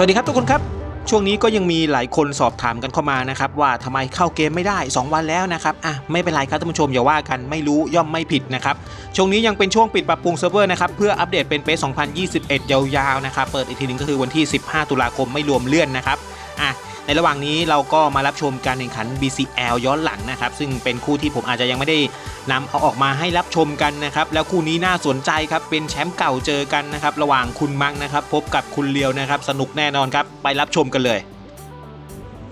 สวัสดีครับทุกคนครับ ช่วงนี้ก็ยังมีหลายคนสอบถามกันเข้ามานะครับ ว่าทำไมเข้าเกมไม่ได้ 2 วันแล้วนะครับอะไม่เป็นไรครับท่านผู้ชมอย่าว่ากันไม่รู้ย่อมไม่ผิดนะครับ ช่วงนี้ยังเป็นช่วงปิดปรับปรุงเซิร์ฟเวอร์นะครับ เพื่ออัปเดตเป็นเป2021 ยาวๆนะครับ เปิดอีกทีหนึงก็คือวันที่ 15 ตุลาคมไม่รวมเลื่อนนะครับอะ ในระหว่างนี้เราก็มารับชมการแข่งขัน BCL ย้อนหลังนะครับ ซึ่งเป็นคู่ที่ผมอาจจะยังไม่ได้นำเอาออกมาให้รับชมกันนะครับ แล้วคู่นี้น่าสนใจครับ เป็นแชมป์เก่าเจอกันนะครับ ระหว่างคุณมังนะครับ พบกับคุณเลียวนะครับ สนุกแน่นอนครับ ไปรับชมกันเลย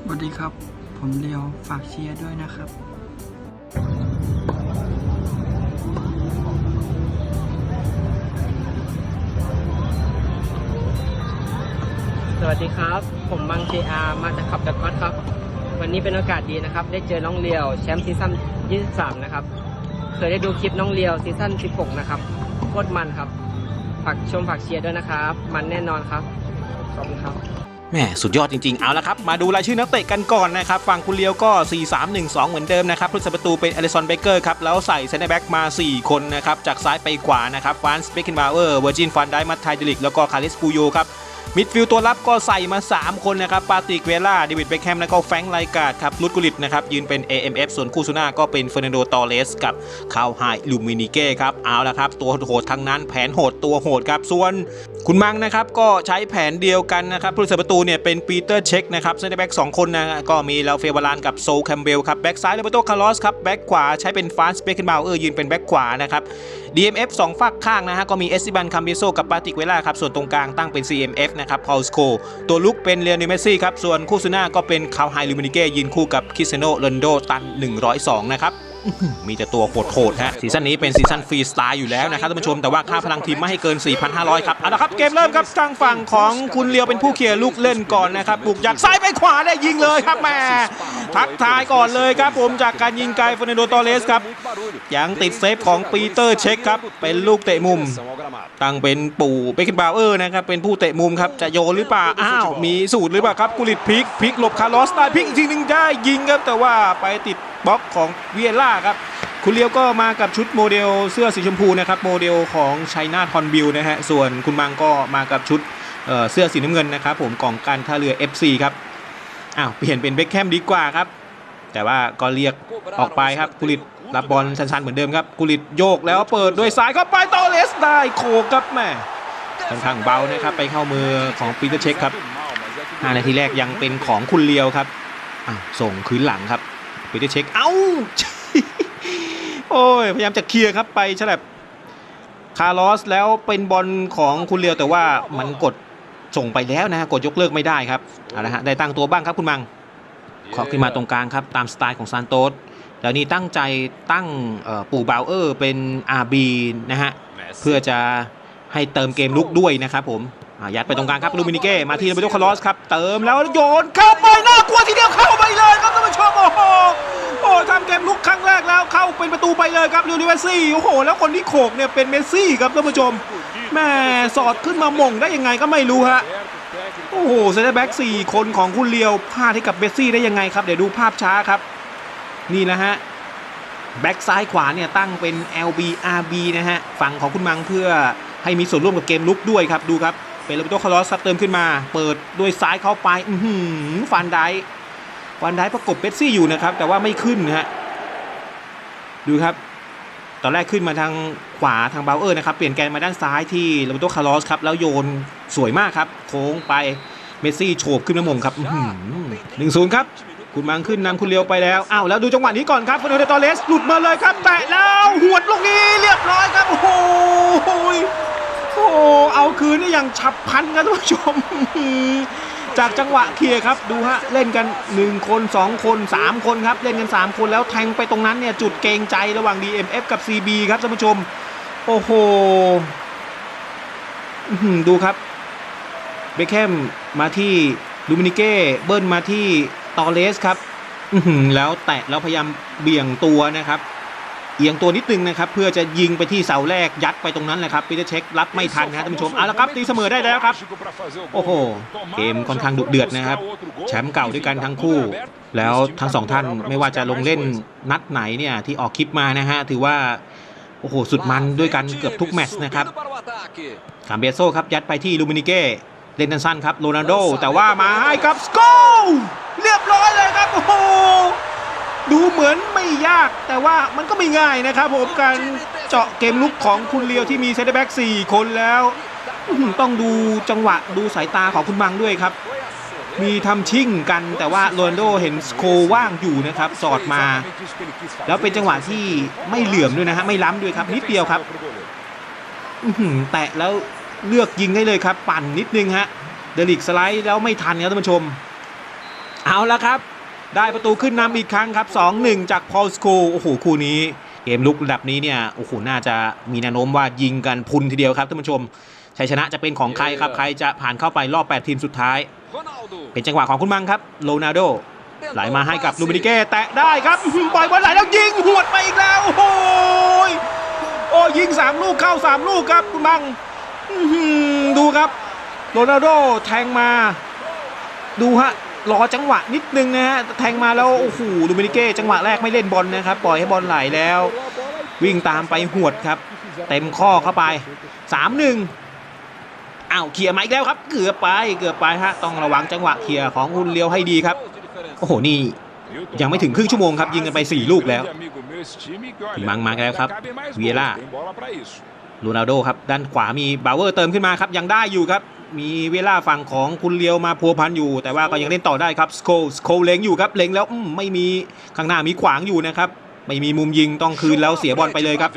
สวัสดีครับ ผมเลียวฝากเชียร์ด้วยนะครับ สวัสดีครับ ผมบังเจอามาจากขับจัดพัดครับ วันนี้เป็นโอกาสดีนะครับ ได้เจอน้องเลียวแชมป์ซีซั่น 23 นะครับ เคยได้ดูคลิปน้องเลียวซีซั่น 16 นะครับ โคตรมันครับ ฝากชมฝากเชียร์ด้วยนะครับ มันแน่นอนครับ ขอบคุณครับแม่สุดยอดจริงๆ เอาละครับ มาดูรายชื่อนักเตะกันก่อนนะครับฝั่งคุณเลียวก็ 4-3-1-2 เหมือนเดิมนะครับผู้รัประตูเป็นอลิซอนเบเกอร์ครับ แล้วใส่เซนเตอร์แบ็กมา 4 คนนะครับ จากซ้ายไปขวานะครับฟานส์เบคเคนบาวเออร์เวอร์จินฟันไดมัตไทเดลิก แล้วก็คาริสปูโยครับ มิดฟิลด์ตัวรับก็ใส่มา 3 คนนะครับ ปาติกเวล่าเดวิดเบคแฮมแล้วก็แฟรงค์ไลกาดครับลุดกุลิตนะครับ ยืนเป็น AMF ส่วนคู่ซูน่าก็เป็นเฟอร์นันโด ตอเลส กับคาวไฮลูมินิเก้ครับ เอาละครับ ตัวโหดทั้งนั้นแผนโหดตัวโหดครับ ส่วน คุณมังนะครับก็ใช้แผนเดียวกันนะครับผู้รักษาประตูเนี่ยเป็นปีเตอร์เช็คนะครับเซนเตอร์แบ็กสองคนนะก็มีลาเฟวารานกับโซลแคมเบลครับแบ็กซ้ายโรเบโตคาร์ลอสครับแบ็กขวาใช้เป็นฟานส์เบคเคนบาวเออร์ยืนเป็นแบ็กขวานะครับ DMF 2ฝั่งข้างนะฮะก็มีเอสซิบันคัมเบโซกับปาติกเวล่าครับส่วนตรงกลางตั้งเป็น CMF นะครับพอลสโคตัวลุกเป็นเรียนิเมซี่ครับส่วนคู่ซูน่าก็เป็นคาวไฮลูมินิเก้ยืนคู่กับคิเซโนโรนโดตัน 102 นะครับ มีแต่ตัวโหดๆฮะซีซั่นนี้เป็นซีซั่นฟรีสไตล์อยู่แล้วนะครับท่านผู้ชมแต่ว่าค่าพลังทีมไม่ให้เกิน 4,500 ครับเอาละครับเกมเริ่มครับทางฝั่งของคุณเลียวเป็นผู้เคลียร์ลูกเล่นก่อนนะครับบุกจากซ้ายไปขวาได้ยิงเลยครับแม่ทักทายก่อนเลยครับผมจากการยิงไกลฟอนันโดตอเรสครับยังติดเซฟของปีเตอร์เช็คครับ เป็นลูกเตะมุม ตั้งเป็นปู่เบคเคนบาวเออร์นะครับ เป็นผู้เตะมุมครับ จะโยนหรือเปล่า อ้าว มีสูตรหรือเปล่าครับกุลิตพลิกพลิกหลบคาร์ลอสได้พลิกอีกทีนึงได้ยิงครับ แต่ว่าไปติดบล็อกของเวียล่าครับคุณเลียวก็มากับชุดโมเดลเสื้อสีชมพูนะครับโมเดลของชัยนาทอนบิลนะฮะส่วนคุณมังก็มากับชุดเสื้อสีน้ำเงินนะครับผมของการท่าเรือ FC ครับ อ้าวเปลี่ยนเป็นเบคแฮมดีกว่าครับ แต่ว่าก็เรียกออกไปครับกุลิตรับบอลชันๆเหมือนเดิมครับกุลิตโยกแล้วเปิดด้วยซ้ายเข้าไปตอเลสได้โคครับแม่ค่อนข้างเบานะครับไปเข้ามือของปีเตอร์เช็คครับ5นาทีแรกยังเป็นของคุณเลียวครับอ้าวส่งคืนหลังครับปีเตอร์เช็คเอ้าโอ้ยพยายามจะเคลียร์ครับไปฉลับคาร์ลอสแล้วเป็นบอลของคุณเลียวแต่ว่ามันกด ส่งไปแล้วนะฮะกดยกเลิกไม่ได้ครับเอาละฮะได้ตั้งตัวบ้างครับคุณมังขอขึ้นมาตรงกลางครับตามสไตล์ของซานโตสแล้วนี่ตั้งใจตั้งเอ่อปู่บาวเออร์เป็น RB นะฮะเพื่อจะให้เติมเกมลุกด้วยนะครับผมอ่ายัดไปตรงกลางครับลูมินิเก้มาที่โรเบโตคาร์ลอสครับเติมแล้วโยนเข้าไปน่ากลัวทีเดียวเข้าไปเลยครับท่านผู้ชมโอ้โหโอ้ทำเกมลุกครั้งแรกแล้วเข้าเป็นประตูไปเลยครับลิวนิเวสซี่โอ้โห แล้วคนที่โขกเนี่ยเป็นเมสซี่ครับท่านผู้ชม แม่สอดขึ้นมาม่งได้ยังไงก็ไม่รู้ฮะโอ้โหเซนเตอร์แบ็กสี่คนของคุณเลียวพลาดให้กับเบสซี่ได้ยังไงครับ เดี๋ยวดูภาพช้าครับ นี่นะฮะแบ็กซ้ายขวาเนี่ยตั้งเป็น LB RB นะฮะฝั่งของคุณมังเพื่อให้มีส่วนร่วมกับเกมลุกด้วยครับดูครับ เป็นโรเบโตคาร์ลอสซัดเติมขึ้นมา เปิดด้วยซ้ายเข้าไปอือหือฟันไดฟันไดประกบเบสซี่อยู่นะครับ แต่ว่าไม่ขึ้นนะฮะดูครับ ตอนแรกขึ้นมาทางขวาทางเบลเออร์นะครับ เปลี่ยนแกนมาด้านซ้ายที่โรเบโตคาร์ลอสครับ แล้วโยนสวยมากครับ โค้งไปเมสซี่โฉบขึ้นมามงครับหนึ่งศูนย์ครับ คุณมังขึ้นนำคุณเลียวไปแล้ว อ้าว แล้วดูจังหวะนี้ก่อนครับฟอร์นันโดตอเลส หลุดมาเลยครับ แตะแล้วหวดลูกนี้เรียบร้อยครับ โอ้โหโอ้โหเอาคืนได้อย่างฉับพลันครับท่านผู้ชม จากจังหวะเคลียร์ครับดูฮะเล่นกัน 1 คน 2 คน 3 คนครับเล่นกัน 3 คนแล้วแทงไปตรงนั้นเนี่ยจุดเกงใจระหว่าง DMF กับ CB ครับท่านผู้ชม โอ้โหดูครับเบคแฮมมาที่ลูมินิเก้เบิ้ลมาที่ตอเลสครับแล้วแตะแล้วพยายามเบี่ยงตัวนะครับ เอียงตัวนิดนึงนะครับเพื่อจะยิงไปที่เสาแรกยัดไปตรงนั้นแหละครับปีเตอร์เช็ครับไม่ทันนะท่านผู้ชมเอาละครับตีเสมอได้แล้วครับ โอ้โหเกมค่อนข้างดุเดือดนะครับ แชมป์เก่าด้วยกันทั้งคู่ แล้วทั้งสองท่านไม่ว่าจะลงเล่นนัดไหนเนี่ยที่ออกคลิปมานะฮะถือว่าโอ้โหสุดมันด้วยกันเกือบทุกแมตช์นะครับคามเบโซครับยัดไปที่ลูมินิเก้เล่นสั้นๆครับโรนัลโดแต่ว่ามาให้ครับสโกเรียบร้อยเลยครับโอ้โห ดูเหมือนไม่ยากแต่ว่ามันก็ไม่ง่ายนะครับผมการเจาะเกมลุกของคุณเลียวที่มีเซนเตอร์แบ็ก4คนแล้วต้องดูจังหวะดูสายตาของคุณบังด้วยครับ มีทำชิ่งกันแต่ว่าโรนโดเห็นสโคว่างอยู่นะครับ สอดมา แล้วเป็นจังหวะที่ไม่เหลื่อมด้วยนะฮะไม่ล้ำด้วยครับนิดเดียวครับแตะแล้วเลือกยิงได้เลยครับ ปั่นนิดนึงฮะเดลิกสไลด์แล้วไม่ทันครับท่านผู้ชม เอาละครับ ได้ประตูขึ้นนำอีกครั้งครับ 2-1 จากพอลสโคโอ้โหคู่นี้เกมลุกระดับนี้เนี่ยโอ้โหน่าจะมีแนวโน้มว่ายิงกันพุนทีเดียวครับท่านผู้ชมชัยชนะจะเป็นของใครครับ ใครจะผ่านเข้าไปรอบ 8 ทีมสุดท้าย เป็นจังหวะของคุณมังครับโรนัลโดไหลมาให้กับลูมินิเก้แตะได้ครับ ปล่อยบอลไหลแล้วยิงหวดไปอีกแล้ว โอ้โหยโอ้ยิง 3 ลูกเข้า 3 ลูกครับคุณบังดูครับโรนัลโดแทงมา ดูฮะ รอจังหวะนิดนึงนะฮะแทงมาแล้วโอ้โหลูมินิเก้จังหวะแรกไม่เล่นบอลนะครับ ปล่อยให้บอลไหลแล้ว วิ่งตามไปหวดครับ เต็มข้อเข้าไป 3-1อ้าวเคลียร์มาอีกแล้วครับ เกือบไปเกือบไปฮะต้องระวังจังหวะเคลียร์ของคุณเลียวให้ดีครับ โอ้โหนี่ยังไม่ถึงครึ่งชั่วโมงครับ ยิงกันไปสี่ลูกแล้วมังมาแล้วครับเวีเวียยร่าร่าโรนัลโดครับด้านขวามีบาวเวอร์เติมขึ้นมาครับยังได้อยู่ครับ มีเวลาฝั่งของคุณเลียวมาพัวพันอยู่ แต่ว่าก็ยังเล่นต่อได้ครับสโคสโคเล็งอยู่ครับเล็งแล้วอืมไม่มีข้างหน้ามีขวางอยู่นะครับไม่มีมุมยิงต้องคืนแล้วเสียบอลไปเลยครับ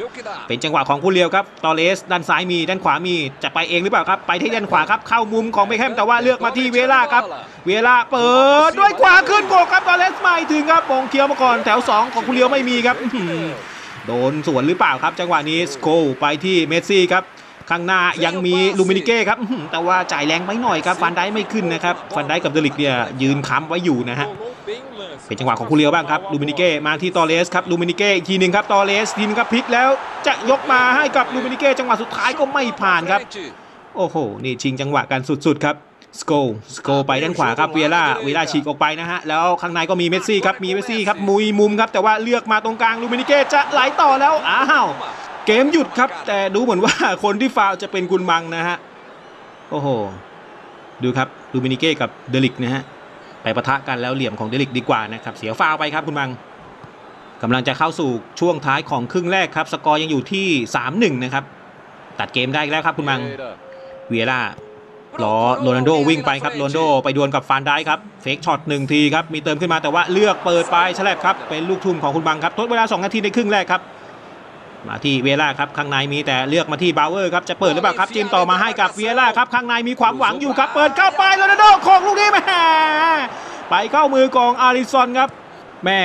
เป็นจังหวะของคุณเลียวครับ ตอเลส ด้านซ้ายมีด้านขวามีจะไปเองหรือเปล่าครับ ไปที่ด้านขวาครับเข้ามุมของเบคแฮมแต่ว่าเลือกมาที่เวล่าครับ เวลาเปิดด้วยขวาขึ้นโกครับตอเลสไม่ถึงครับมงเคียวมาก่อนแถว 2 ของคุณเลียวไม่มีครับอื้อหือโดนสวนหรือเปล่าครับ จังหวะนี้สโคไปที่เมสซี่ครับ ข้างหน้ายังมีลูมินิเก้ครับอื้อหือแต่ว่าจ่ายแรงไปหน่อยครับฟันได้ไม่ขึ้นนะครับฟันได้กับเดลิกเนี่ยยืนค้ำไว้อยู่นะฮะ เป็นจังหวะของคุณเลียวบ้างครับลูมินิเก้มาที่ตอเลสครับลูมินิเก้อีกทีหนึ่งครับตอเลสทีนึงครับพลิกแล้วจะยกมาให้กับลูมินิเก้จังหวะสุดท้ายก็ไม่ผ่านครับโอ้โห นี่ชิงจังหวะกันสุดๆครับ สโกสโกไปด้านขวาครับเวียร่าเวียร่าฉีกออกไปนะฮะ แล้วข้างในก็มีเมสซี่ครับ มีเมสซี่ครับ มุยมุมครับ แต่ว่าเลือกมาตรงกลางลูมินิเก้จะไหลต่อแล้ว อ้าว เกมหยุดครับ แต่ดูเหมือนว่าคนที่ฟาวจะเป็นกุนมังนะฮะ โอ้โห ดูครับลูมินิเก้กับเดลิกนะฮะ ไปปะทะกันแล้วเหลี่ยมของเดลิกดีกว่านะครับ เสียฟาวไปครับคุณมังกำลังจะเข้าสู่ช่วงท้ายของครึ่งแรกครับ สกอร์ยังอยู่ที่ 3-1 นะครับ ตัดเกมได้แล้วครับคุณมังเวียร่าล้อโรนัลโดวิ่งไปครับโรนัลโดไปดวลกับฟานได้ครับเฟกช็อตหนึ่งทีครับ มีเติมขึ้นมาแต่ว่าเลือกเปิดไปฉลับครับ เป็นลูกทุ่มของคุณบังครับ ทดเวลา 2 นาทีในครึ่งแรกครับ มาที่เวียร่าครับข้างในมีแต่เลือกมาที่บาวเวอร์ครับจะเปิดหรือเปล่าครับจิมต่อมาให้กับเวียร่าครับข้างในมีความหวังอยู่ครับเปิดเข้าไปโรนัลโดของลูกนี้แหม่ไปเข้ามือกองอาริซอนครับแม่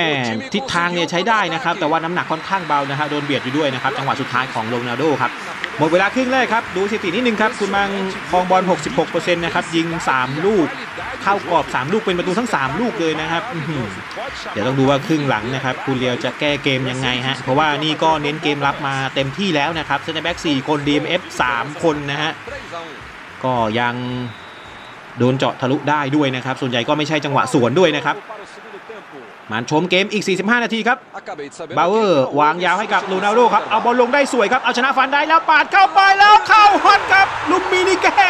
ทิศทางเนี่ยใช้ได้นะครับ แต่ว่าน้ำหนักค่อนข้างเบานะฮะโดนเบียดอยู่ด้วยนะครับจังหวะสุดท้ายของโรนัลโดครับ หมดเวลาครึ่งแรกครับ ดูสถิตินิดนึงครับ คุณมังครองบอล 66%นะครับ ยิง 3 ลูก เข้ากรอบ 3 ลูกเป็นประตูทั้ง 3 ลูกเลยนะครับ เดี๋ยวต้องดูว่าครึ่งหลังนะครับคุณเลียวจะแก้เกมยังไงฮะ เพราะว่านี่ก็เน้นเกมรับมาเต็มที่แล้วนะครับเซนเตอร์แบ็ก4 คน DMF 3 คนนะฮะ ก็ยังโดนเจาะทะลุได้ด้วยนะครับ ส่วนใหญ่ก็ไม่ใช่จังหวะสวนด้วยนะครับ มาชมเกมอีก 45 นาทีครับบาวเวอร์วางยาวให้กับโรนัลโดครับ เอาบอลลงได้สวยครับ เอาชนะฟันได้แล้วปาดเข้าไปแล้วเข้าฮอตครับ ลุมมินิเก้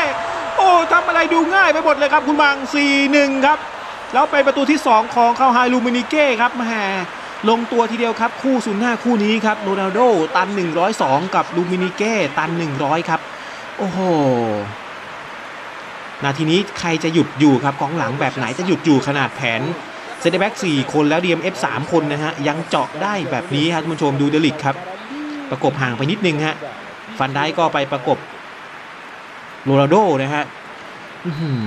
โอ้ทำอะไรดูง่ายไปหมดเลยครับคุณบัง 4-1 ครับ แล้วเป็นประตูที่ 2 ของเข้าไฮลูมินิเก้ครับแหมลงตัวทีเดียวครับ คู่ศูนย์หน้าคู่นี้ครับโรนัลโดตัน 102 กับลูมินิเก้ตัน 100 ครับ โอ้โหนาทีนี้ใครจะหยุดอยู่ครับกองหลังแบบไหนจะหยุดอยู่ขนาดแผน เซนเตอร์แบ็ก4คนแล้ว DMF 3 คนนะฮะ ยังเจาะได้แบบนี้ครับท่านผู้ชมดูเดลิกครับ ประกบห่างไปนิดนึงฮะ ฟันได้ก็ไปประกบโรนัลโดนะฮะ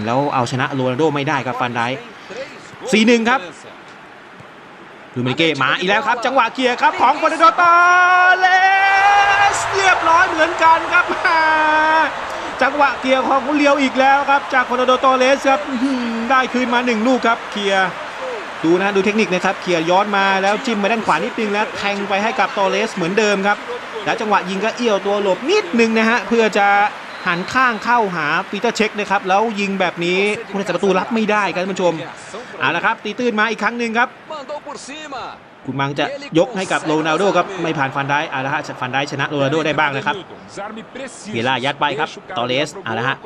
แล้วเอาชนะโรนัลโดไม่ได้ครับฟันได้4-1ครับดูมิเก้มาอีกแล้วครับ จังหวะเคลียร์ครับ ของฟอนเดโดตาเลสเรียบร้อยเหมือนกันครับจังหวะเคลียร์ของคุเลียวอีกแล้วครับ จากฟอนเดโดตอเลสครับได้คืนมาหนึ่งลูกครับเคลียร์ ดูนะดูเทคนิคนะครับเขียรย้อนมาแล้วจิ้มไปด้านขวานิดนึงแล้วแทงไปให้กับตอเลสเหมือนเดิมครับ แล้วจังหวะยิงก็เอี้ยวตัวหลบนิดนึงนะฮะเพื่อจะหันข้างเข้าหาปีเตอร์เช็คนะครับแล้วยิงแบบนี้ผู้รักษาประตูรับไม่ได้ครับท่านผู้ชมเอาละครับตีตื้นมาอีกครั้งหนึ่งครับ คุณมังจะยกให้กับโรนัลโดครับไม่ผ่านฟันได้อาละฮะฟันได้ชนะโรนัลโดได้บ้างนะครับเวลายัดไปครับตอเรสอาละฮะ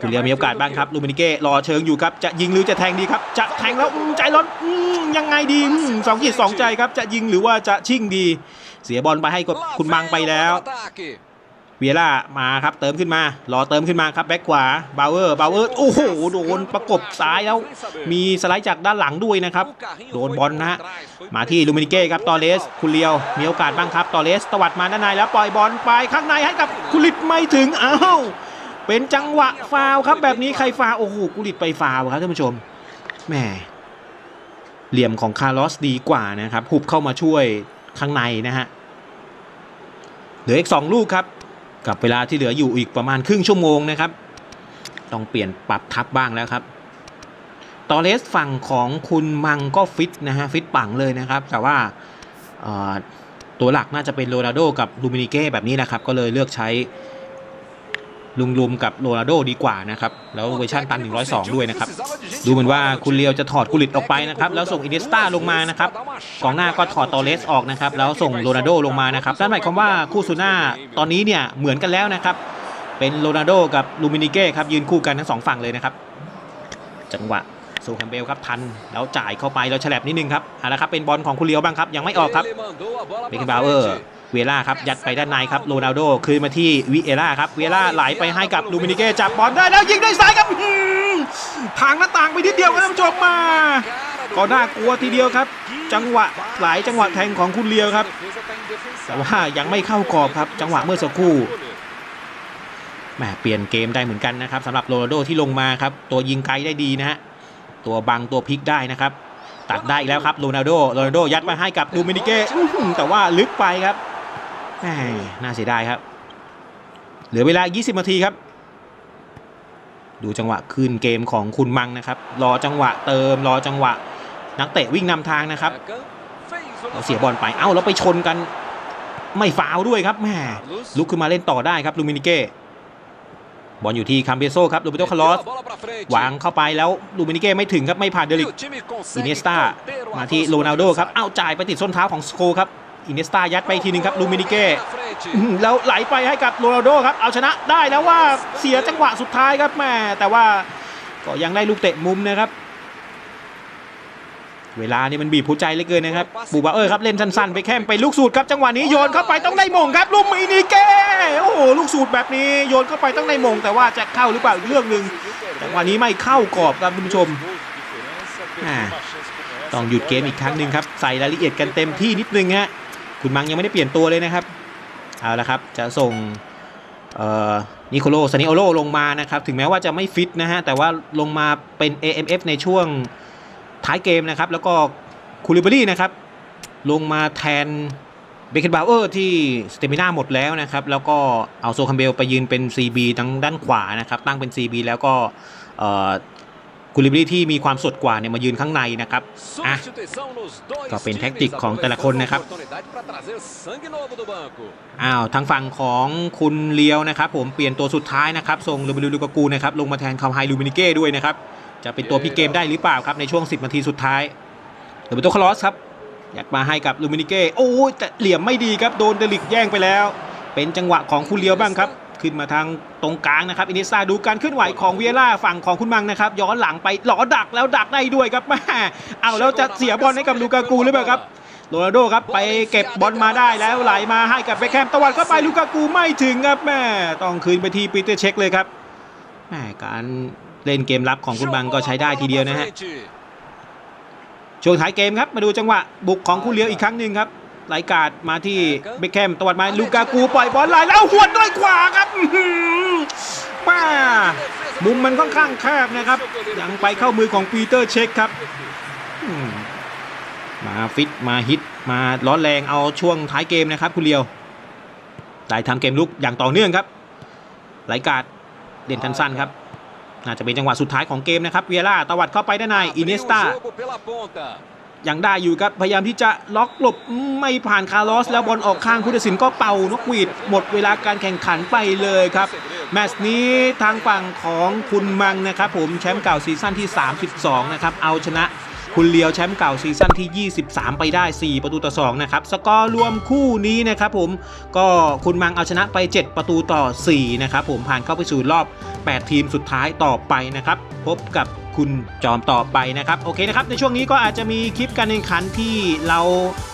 คุณเลียมีโอกาสบ้างครับลูมินิเก้รอเชิงอยู่ครับจะยิงหรือจะแทงดีครับ จะแทงแล้วใจร้อนยังไงดีสองจิตสองใจครับจะยิงหรือว่าจะชิ่งดี เสียบอลไปให้กับคุณมังไปแล้ว วียร่ามาครับเติมขึ้นมารอเติมขึ้นมาครับแบ็คขวาบาวเวอร์บาวเวอร์โอ้โหโดนประกบซ้ายแล้ว มีสไลด์จากด้านหลังด้วยนะครับโดนบอลนะฮะมาที่ลูมินิเก้ครับตอเลสคุณเลียวมีโอกาสบ้างครับตอเลสตวัดมาด้านในแล้วปล่อยบอลไปข้างในให้กับกุลิตไม่ถึงอ้าวเป็นจังหวะฟาวครับแบบนี้ใครฟาวโอ้โหกุลิตไปฟาวครับท่านผู้ชมแหมเหลี่ยมของคาร์ลอสดีกว่านะครับหุบเข้ามาช่วยข้างในนะฮะเหลืออีกสองลูกครับ กับเวลาที่เหลืออยู่อีกประมาณครึ่งชั่วโมงนะครับ ต้องเปลี่ยนปรับทับบ้างแล้วครับตอเลสฝั่งของคุณมังก็ฟิตนะฮะฟิตปังเลยนะครับ แต่ว่าตัวหลักน่าจะเป็นโรนัลโดกับลูมินิเก้แบบนี้นะครับ ก็เลยเลือกใช้ ลุงลุมกับโรนัลโดดีกว่านะครับ แล้วเวอร์ชันตัน 102 ด้วยนะครับ ดูเหมือนว่าคุณเลียวจะถอดกุลิตออกไปนะครับ แล้วส่งอินเนสตาลงมานะครับกองหน้าก็ถอดตอเลสออกนะครับ แล้วส่งโรนัลโดลงมานะครับนั่นหมายความว่าคู่ซูน่าตอนนี้เนี่ยเหมือนกันแล้วนะครับ เป็นโรนัลโดกับลูมินิเก้ครับยืนคู่กันทั้งสองฝั่งเลยนะครับ จังหวะโซแคมเบลครับทันแล้วจ่ายเข้าไปแล้วฉลับนิดนึงครับเอาละครับเป็นบอลของคุณเลียวบ้างครับยังไม่ออกครับเบคแคมบาเออร์ เวล่าครับ ยัดไปด้านในครับโรนัลโดคืนมาที่วิเอล่าครับเวล่าไหลไปให้กับลูมินิเก้จับบอลได้แล้วยิงด้วยซ้ายครับอื้อหือทางหน้าต่างไปนิดเดียวครับท่านผู้ชมมา ก็น่ากลัวทีเดียวครับ จังหวะหลายจังหวะแทงของคุณเลียวครับ แต่ว่ายังไม่เข้ากรอบครับ จังหวะเมื่อสักครู่แหมเปลี่ยนเกมได้เหมือนกันนะครับสำหรับโรนัลโดที่ลงมาครับ ตัวยิงไกลได้ดีนะฮะตัวบังตัวพลิกได้นะครับตัดได้อีกแล้วครับโรนัลโดโรนัลโดยัดมาให้กับลูมินิเก้แต่ว่าลึกไปครับ น่าเสียดายครับ เหลือเวลา 20 นาทีครับ ดูจังหวะคืนเกมของคุณมังนะครับ รอจังหวะเติม รอจังหวะ นักเตะวิ่งนำทางนะครับเราเสียบอลไปเอ้าแล้วไปชนกัน ไม่ฟาวด้วยครับแหมลุกขึ้นมาเล่นต่อได้ครับลูมินิเก้บอลอยู่ที่คัมเบโซครับลูบิโตคาร์ลอสวางเข้าไปแล้วลูมินิเก้ไม่ถึงครับไม่ผ่านเดลิกอินเนสตามาที่โรนัลโดครับเอ้าจ่ายไปติดส้นเท้าของสโคครับ อินเนสตายัดไปทีหนึงครับลูมินิเก้แล้วไหลไปให้กับโรนัลโดครับเอาชนะได้แล้วว่าเสียจังหวะสุดท้ายครับแม่แต่ว่าก็ยังได้ลูกเตะมุมนะครับ เวลานี่มันบีบหัวใจเหลือเกินนะครับบูบาเออร์ครับเล่นสั้นๆ ไปแค่ไปลูกสูตรครับจังหวะนี้โยนเข้าไปต้องได้มงครับลูกมินิเก้โอ้โหลูกสูตรแบบนี้โยนเข้าไปต้องได้มง แต่ว่าจะเข้าหรือเปล่าอีกเรื่องหนึ่งจังหวะนี้ไม่เข้ากรอบครับคุณผู้ชมต้องหยุดเกมอีกครั้งหนึ่งครับใส่รายละเอียดกันเต็มที่นิดนึงฮะ คุณมังยังไม่ได้เปลี่ยนตัวเลยนะครับ เอาละครับ จะส่งนิโคโลซานิโอโลลงมานะครับ ถึงแม้ว่าจะไม่ฟิตนะฮะ แต่ว่าลงมาเป็น AMF ในช่วงท้ายเกมนะครับ แล้วก็คูลิบารี่นะครับ ลงมาแทนเบคเคนบาวเออร์ที่สเตมิน่าหมดแล้วนะครับ แล้วก็เอาโซคัมเบลไปยืนเป็น CB ทั้งด้านขวานะครับ ตั้งเป็น CB แล้วก็ คูลิบารี่ที่มีความสดกว่าเนี่ยมายืนข้างในนะครับอะก็เป็นแท็กติกของแต่ละคนนะครับอ้าวทางฝั่งของคุณเลียวนะครับ ผมเปลี่ยนตัวสุดท้ายนะครับส่งลูบิลูลูกากูนะครับลงมาแทนคาไฮลูมินิเก้ด้วยนะครับจะเป็นตัวพลิกเกมได้หรือเปล่าครับในช่วง 10 นาทีสุดท้ายเดบิโตคาร์ลอสครับยัดมาให้กับลูมินิเก้โอ้ยแต่เหลี่ยมไม่ดีครับโดนเดลิกแย่งไปแล้ว เป็นจังหวะของคุณเลียวบ้างครับ ขึ้นมาทางตรงกลางนะครับอินิซาดูการเคลื่อนไหวของเวียร่าฝั่งของคุณมังนะครับ ย้อนหลังไปหลอดักแล้วดักได้ด้วยครับแม่เอาแล้วจะเสียบอลให้กับลูกากูหรือเปล่าครับโรนัลโดครับไปเก็บบอลมาได้แล้วไหลมาให้กับเบคแฮมตะวัดเข้าไปลูกากูไม่ถึงครับแม่ต้องคืนไปที่ปีเตอร์เช็คเลยครับแม่การเล่นเกมรับของคุณบังก็ใช้ได้ทีเดียวนะฮะช่วงท้ายเกมครับมาดูจังหวะบุกของคุณเลียวอีกครั้งหนึ่งครับ ไหลกาดมาที่เบคแฮมตวัดมาลูกากูปล่อยบอลไหลแล้วหวดด้วยขวาครับอื้อหือป้ามุมมันค่อนข้างแคบนะครับ ยังไปเข้ามือของปีเตอร์เช็คครับอืมมาฟิตมาฮิตมาร้อนแรงเอาช่วงท้ายเกมนะครับคุณเลียวได้ทำเกมลุกอย่างต่อเนื่องครับ ไหลกาดเด่นสั้นๆครับน่าจะเป็นจังหวะสุดท้ายของเกมนะครับเวียร่าตวัดเข้าไปด้านในอินเนสตา ยังได้อยู่ครับ พยายามที่จะล็อกหลบไม่ผ่านคาร์ลอส แล้วบอลออกข้างผู้ตัดสินก็เป่านกหวีด หมดเวลาการแข่งขันไปเลยครับ แมตช์นี้ทางฝั่งของคุณมังนะครับผมแชมป์เก่าซีซั่นที่ 32 นะครับ เอาชนะคุณเลียวแชมป์เก่าซีซั่นที่ 23 ไปได้ 4 ประตูต่อ 2 นะครับ สกอร์รวมคู่นี้นะครับผมก็คุณมังเอาชนะไป 7 ประตูต่อ 4 นะครับผมผ่านเข้าไปสู่รอบ 8 ทีมสุดท้ายต่อไปนะครับ พบกับ คุณจอมต่อไปนะครับ โอเคนะครับ ในช่วงนี้ก็อาจจะมีคลิปการแข่งขันที่เรา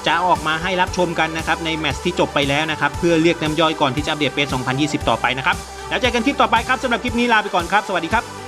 จะออกมาให้รับชมกันนะครับ ในแมตช์ที่จบไปแล้วนะครับ เพื่อเรียกน้ำย่อยก่อนที่จะอัปเดตเป2020 ต่อไปนะครับ แล้วเจอกันคลิปต่อไปครับสำหรับคลิปนี้ลาไปก่อนครับ สวัสดีครับ